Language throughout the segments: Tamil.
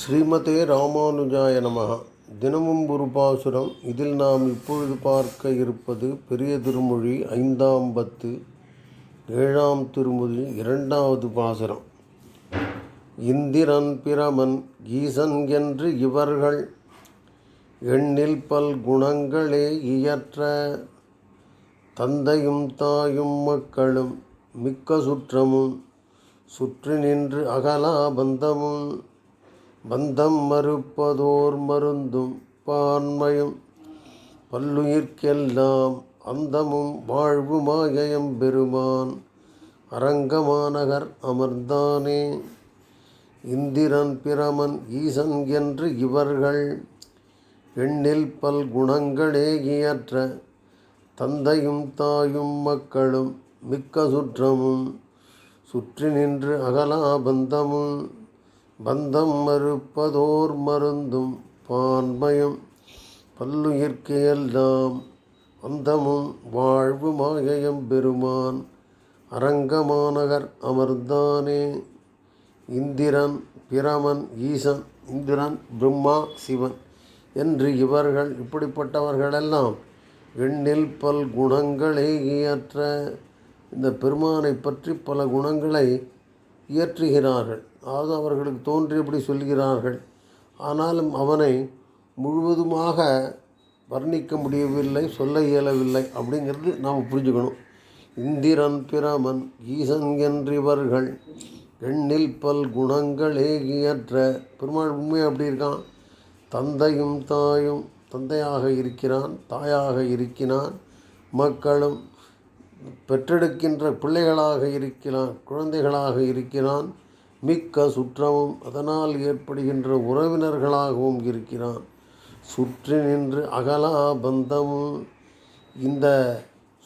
ஸ்ரீமதே ராமானுஜாய நமः தினமும் ஒரு பாசுரம். இதில் நாம் இப்பொழுது பார்க்க இருப்பது பெரிய திருமொழி ஐந்தாம் பத்து ஏழாம் திருமொழி இரண்டாவது பாசுரம். இந்திரன் பிரமன் ஈசன் என்று இவர்கள் எண்ணில் பல் குணங்களே இயற்ற தந்தையும் தாயும் மக்களும் மிக்க சுற்றமும் சுற்றி நின்று அகலா பந்தமும் பந்தம் மறுப்பதோர் மருந்தும் பான்மையும் பல்லுயிர்க்கெல்லாம் அந்தமும் வாழ்வுமாயம் பெருமான். அரங்கமாநகர் அமர்ந்தானே. இந்திரன் பிரமன் ஈசன் என்று இவர்கள் எண்ணில் பல் குணங்களே இயற்ற தந்தையும் தாயும் மக்களும் மிக்க சுற்றமும் சுற்றி நின்று அகலா பந்தமும் பந்தம் மறுப்பதோர் மருந்தும் பான்மையும் பல்லுயிர்க்கு எல்லாம் அந்தமும் வாழ்வு மாயம் பெருமான் அரங்கமாநகர் அமர்ந்தானே. இந்திரன் பிரமன் ஈசன் இந்திரன் பிரம்மா சிவன் என்று இவர்கள் இப்படிப்பட்டவர்களெல்லாம் எண்ணில் பல் குணங்களை இயற்ற இந்த பெருமானை பற்றி பல குணங்களை இயற்றுகிறார்கள். அதாவது அவர்களுக்கு தோன்றியபடி சொல்கிறார்கள். ஆனாலும் அவனை முழுவதுமாக வர்ணிக்க முடியவில்லை சொல்ல இயலவில்லை அப்படிங்கிறது நாம் புரிஞ்சுக்கணும். இந்திரன் பிரமன் ஈசன் என்றிவர்கள் எண்ணில் பல் குணங்களே இயற்ற பெருமாள் உண்மை அப்படி இருக்கான். தந்தையும் தாயும் தந்தையாக இருக்கிறான் தாயாக இருக்கிறான் மக்களும் பெற்றெடுக்கின்ற பிள்ளைகளாக இருக்கிறான் குழந்தைகளாக இருக்கிறான் மிக்க சுற்றமும் அதனால் ஏற்படுகின்ற உறவினர்களாகவும் இருக்கிறான். சுற்றி நின்று அகலா பந்தமும் இந்த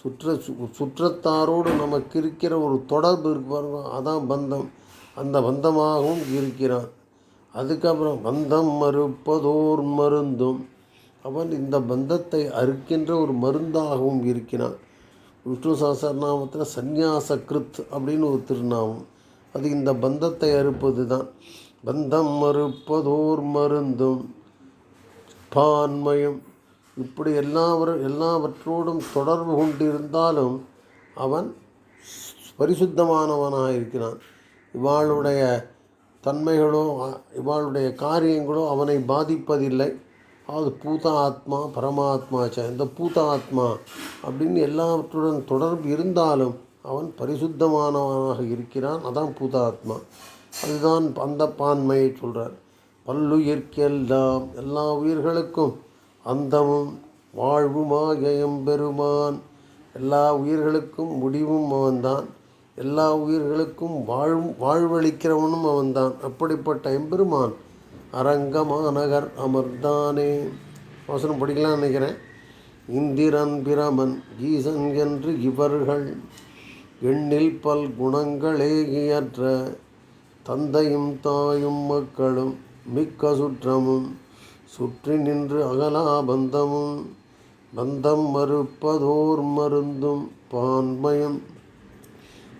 சுற்ற சுற்றத்தாரோடு நமக்கு இருக்கிற ஒரு தொடர்பு இருக்கு பாருங்க அதான் பந்தம். அந்த பந்தமாகவும் இருக்கிறான். அதுக்கப்புறம் பந்தம் மறுப்பதோர் மருந்தும். அவன் இந்த பந்தத்தை அறுக்கின்ற ஒரு மருந்தாகவும் இருக்கிறான். விஷ்ணு சஹஸ்ரநாமத்தில் சந்நியாச கிருத் அப்படின்னு ஒரு திருநாமம். அது இந்த பந்தத்தை அறுப்பது தான் பந்தம் மறுப்பதோர் மருந்தும் பான்மையும். இப்படி எல்லாவரும் எல்லாவற்றோடும் தொடர்பு கொண்டிருந்தாலும் அவன் பரிசுத்தமானவனாக இருக்கிறான் இவாளுடைய தன்மைகளோ இவாளுடைய காரியங்களோ அவனை பாதிப்பதில்லை. அது பூத ஆத்மா பரமாத்மாச்சா. இந்த பூத ஆத்மா அப்படின்னு எல்லாவற்றுடன் தொடர்பு இருந்தாலும் அவன் பரிசுத்தமானவனாக இருக்கிறான். அதான் பூதாத்மா. அதுதான் அந்த பான்மையை சொல்கிறார் பல்லுயிர்க்கெல்லாம் எல்லா உயிர்களுக்கும் அந்தமும் வாழ்வுமாக பெருமான் எல்லா உயிர்களுக்கும் முடிவும் அவன்தான். எல்லா உயிர்களுக்கும் வாழ்வும் வாழ்வளிக்கிறவனும் அவன்தான். அப்படிப்பட்ட எம்பெருமான் அரங்கமாநகர் அமர்தானே அவசரம் படிக்கலாம்னு நினைக்கிறேன். இந்திரன் பிரமன் ஈசன் என்று இவர்கள். எண்ணில் பல் குணங்களே இயற்ற தந்தையும் தாயும் மக்களும் மிக்க சுற்றமும் சுற்றி நின்று அகலா பந்தமும் பந்தம் மறுப்பதோர் மருந்தும் பான்மயம்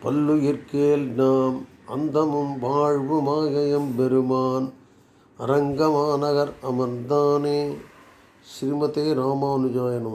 பல்லுயிர்க்கேல் நாம் அந்தமும் வாழ்வுமாகயம் பெருமான் அரங்கமாநகர் அமர்ந்தானே. ஸ்ரீமதே ராமானுஜாயனம்